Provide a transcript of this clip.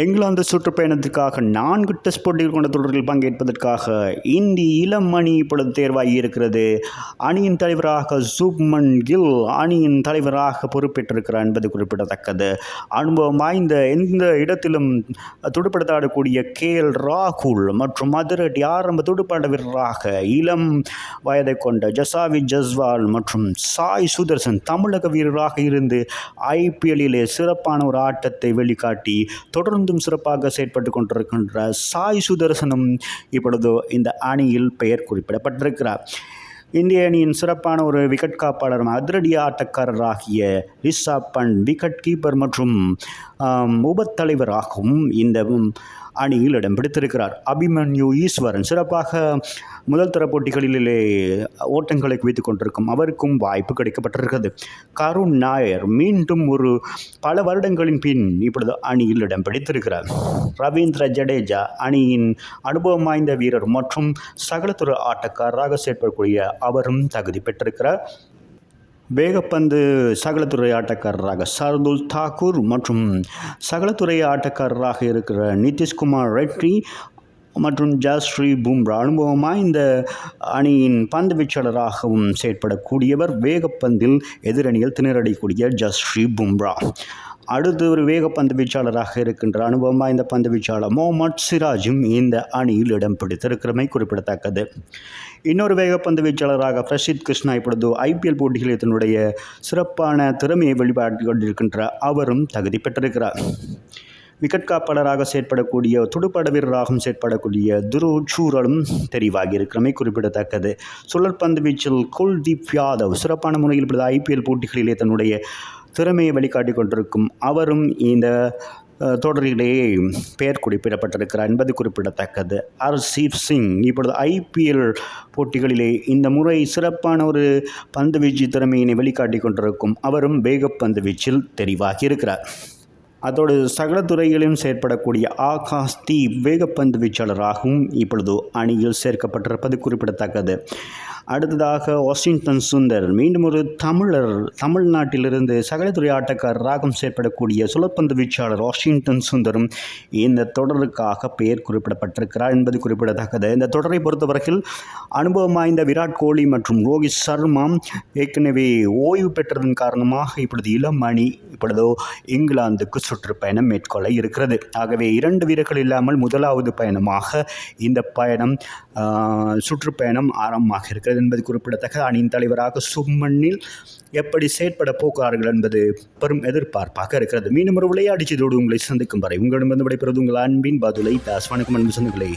இங்கிலாந்து சுற்றுப்பயணத்திற்காக நான்கு டெஸ்ட் போட்டிகள் கொண்ட தொடரில் பங்கேற்பதற்காக இந்திய இளம் அணி இப்பொழுது தேர்வாகி இருக்கிறது. அணியின் தலைவராக சுப்மன் கில் அணியின் தலைவராக பொறுப்பேற்றிருக்கிறார் என்பது குறிப்பிடத்தக்கது. அனுபவம் வாய்ந்த எந்த இடத்திலும் துடுப்படுத்தாடக்கூடிய கே எல் ராகுல் மற்றும் மதுரடி ஆரம்ப துடுப்பாட்ட வீரராக இளம் வயதை கொண்ட ஜசாவி ஜஸ்வால் மற்றும் சாய் சுதர்சன் தமிழக வீரராக இருந்து ஐபிஎல்லிலே சிறப்பான ஒரு ஆட்டத்தை வெளிக்காட்டி தொடர்ந்தும் சிறப்பாக செயற்பட்டு கொண்டிருக்கின்ற சாய் சுதர்சனும் இப்பொழுது இந்த அணியில் பெயர் குறிப்பிடப்பட்டிருக்கிறார். இந்திய அணியின் சிறப்பான ஒரு விக்கெட் காப்பாளரும் அதிரடி ஆட்டக்காரராகிய ரிஷப் பண்ட் விக்கெட் கீப்பர் மற்றும் உபத்தலைவராகவும் இந்த அணியில் இடம் பிடித்திருக்கிறார் அபிமன்யு ஈஸ்வரன் சிறப்பாக முதல் தர போட்டிகளிலே ஓட்டங்களை குவித்துக் கொண்டிருக்கும் அவருக்கும் வாய்ப்பு கிடைக்கப்பட்டிருக்கிறது. கருண் நாயர் மீண்டும் ஒரு பல வருடங்களின் பின் இப்பொழுது அணியில் இடம் பிடித்திருக்கிறார். ரவீந்திர ஜடேஜா அணியின் அனுபவம் வாய்ந்த வீரர் மற்றும் சகலத்துறை ஆட்டக்காரராக செயற்படக்கூடிய அவரும் தகுதி பெற்றிருக்கிறார். வேகப்பந்து சகலத்துறை ஆட்டக்காரராக சர்துல் தாக்கூர் மற்றும் சகலத்துறை ஆட்டக்காரராக இருக்கிற நிதிஷ்குமார் ரெட்டி மற்றும் ஜஸ்ரீ பும்ரா. அனுபவமாக இந்த அணியின் பந்து வீச்சாளராகவும் செயற்படக்கூடியவர் வேகப்பந்தில் எதிரணியில் திணறடிக்கூடிய ஜஸ்ரீ பும்ரா. அடுத்து ஒரு வேகப்பந்து வீச்சாளராக இருக்கின்ற அனுபவம் வாய்ந்த பந்து வீச்சாளர் மொஹமட் சிராஜும் இந்த அணியில் இடம் பிடித்திருக்கிறமை குறிப்பிடத்தக்கது. இன்னொரு வேகப்பந்து வீச்சாளராக பிரசித் கிருஷ்ணா இப்பொழுது ஐபிஎல் போட்டிகளில் தன்னுடைய சிறப்பான திறமையை வெளிப்பாட்டு கொண்டிருக்கின்ற அவரும் தகுதி பெற்றிருக்கிறார். விக்கெட் காப்பாளராக செயற்படக்கூடிய துடுப்பாட வீரராகவும் செயற்படக்கூடிய துரு சூரலும் தெரிவாகி இருக்கிறமை குறிப்பிடத்தக்கது சுழற்பந்து வீச்சில் குல்தீப் யாதவ் சிறப்பான முறையில் இப்பொழுது ஐபிஎல் போட்டிகளிலே தன்னுடைய திறமையை வெளிக்காட்டிக் கொண்டிருக்கும் அவரும் இந்த தொடரிலேயே பெயர் குறிப்பிடப்பட்டிருக்கிறார் என்பது குறிப்பிடத்தக்கது. ஹர்ஷீப் சிங் இப்பொழுது ஐபிஎல் போட்டிகளிலே இந்த முறை சிறப்பான ஒரு பந்து வீச்சு திறமையினை வெளிக்காட்டி கொண்டிருக்கும் அவரும் வேகப்பந்து வீச்சில் தெரிவாகி இருக்கிறார் அதோடு சகல துறைகளிலும் செயற்படக்கூடிய ஆகாஷ் தீப் வேகப்பந்து வீச்சாளராகவும் இப்பொழுது அணியில் சேர்க்கப்பட்டிருப்பது குறிப்பிடத்தக்கது. அடுத்ததாக வாஷிங்டன் சுந்தர். மீண்டும் ஒரு தமிழர் தமிழ்நாட்டிலிருந்து சகலத்துறை ஆட்டக்காரராகவும் செயற்படக்கூடிய சுழற்பந்து வீச்சாளர் வாஷிங்டன் சுந்தரும் இந்த தொடருக்காக பெயர் குறிப்பிடப்பட்டிருக்கிறார் என்பது குறிப்பிடத்தக்கது. இந்த தொடரை பொறுத்தவரையில் அனுபவம் வாய்ந்த விராட் கோலி மற்றும் ரோஹித் சர்மா ஏற்கனவே ஓய்வு பெற்றதன் காரணமாக இப்பொழுது இளம் அணி இப்பொழுதோ இங்கிலாந்துக்கு சுற்றுப்பயணம் மேற்கொள்ள இருக்கிறது. ஆகவே இரண்டு வீரர்கள் இல்லாமல் முதலாவது பயணமாக இந்த பயணம் சுற்றுப்பயணம் ஆரம்பமாக இருக்கிறது. என்பது குறிப்பிடத்தக்க அணியின் தலைவராக சும்மண்ணில் எப்படி செயற்பட போகிறார்கள் என்பது பெரும் எதிர்பார்ப்பாக இருக்கிறது. மீண்டும் ஒரு விளையாடிச்சதோடு உங்களை சந்திக்கும் வரை உங்களிடமிருந்து விடைபெறுவது உங்கள் அன்பின் பதுலை தாஸ். வணக்கம் அன்பு சொந்தங்களே.